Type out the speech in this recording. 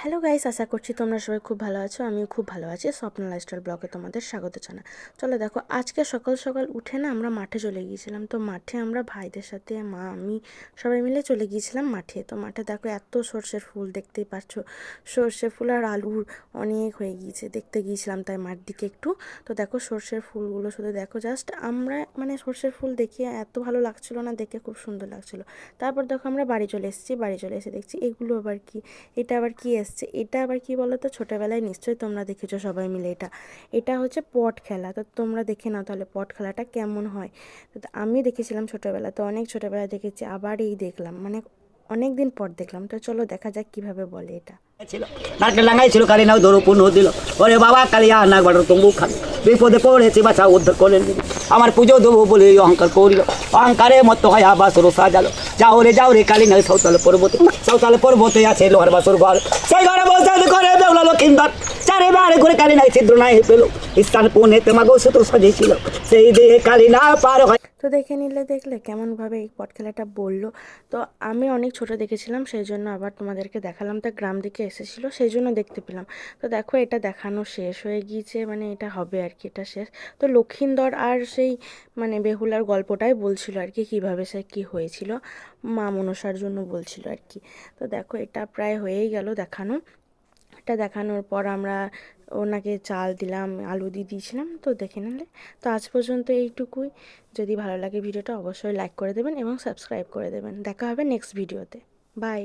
Hello guys, আশা করছি তোমরা সবাই খুব ভালো আছো, আমিও খুব ভালো আছি। স্বপ্ন লাইফস্টাইল ব্লগে তোমাদের স্বাগত জানা চলো দেখো, আজকে সকাল সকাল উঠে না আমরা মাঠে চলে গিয়েছিলাম। তো মাঠে আমরা ভাইদের সাথে, মা, আমি সবাই মিলে চলে গিয়েছিলাম মাঠে। তো মাঠে দেখো এত সর্ষের ফুল দেখতেই পাচ্ছ সর্ষে ফুল আর আলুর অনেক হয়ে গিয়েছে, দেখতে গিয়েছিলাম তাই মাঠ দিকে একটু। তো দেখো সর্ষের ফুলগুলো শুধু দেখো জাস্ট আমরা মানে সর্ষের ফুল দেখে এত ভালো লাগছিল না, দেখে খুব সুন্দর লাগছিল। তারপর দেখো আমরা বাড়ি চলে এসেছি, বাড়ি চলে এসে দেখছি এগুলো আবার কি, এটা আবার কি এসছে। এটা আবার কি বলো তো ছোটোবেলায় নিশ্চয়ই তোমরা দেখেছ সবাই মিলে এটা। এটা হচ্ছে পট খেলা। তো তোমরা দেখে নাও তাহলে পট খেলাটা কেমন হয়। তো আমি দেখেছিলাম ছোটোবেলা তো অনেক ছোটোবেলায় দেখেছি, আবার এই দেখলাম। মানে অনেক দিন পর দেখলাম। তো চলো দেখা যাক কীভাবে বলে এটা। ছিল নারকেল লাগাই ছিল, কালী নাও ধরো পূর্ণ দিল। ওরে বাবা, কালিয়া নাক বাটার তম্বু খান বিপদে পড়েছে, বাছা উদ্ধার করেন আমার পুজো দেবো বলে অহংকার করিল। অহংকারে মত হয় বাসর সাজালো। যাও রে যাও রে কালী নাই সৌতাল পর্বতে। সৌতাল পর্বতে আছে লোহার বাসর ঘর। সেই ঘরে বসে করে দেওলা লক্ষিন্দর চারে বারে করে কালী ছিদ্র নাই পেল স্থান পুনে তেমাগো সুতো সাজিয়েছিল। সেই দিয়ে কালী না পার হয়। তো দেখে নিলে, দেখলে কেমনভাবে এই পট খেলাটা বলল। তো আমি অনেক ছোট দেখেছিলাম, সেই জন্য আবার তোমাদেরকে দেখালাম। তা গ্রাম দিকে এসেছিল, সেই জন্য দেখতে পেলাম। তো দেখো, এটা দেখানো শেষ হয়ে গিয়েছে মানে এটা হবে আর কি, এটা শেষ। তো লক্ষিন্দর আর সেই মানে বেহুলার গল্পটাই বলছিল আর কি, কীভাবে সে কী হয়েছিল। মা মনসার জন্য বলছিল আর কি। তো দেখো, এটা প্রায় হয়েই গেল দেখানো। এটা দেখানোর পর আমরা ওনাকে চাল দিলাম, আলু দিয়ে দিয়েছিলাম, তো দেখে নিলে। তো আজ পর্যন্ত এইটুকুই। যদি ভালো লাগে ভিডিওটা, অবশ্যই লাইক করে দেবেন এবং সাবস্ক্রাইব করে দেবেন। দেখা হবে নেক্সট ভিডিওতে বাই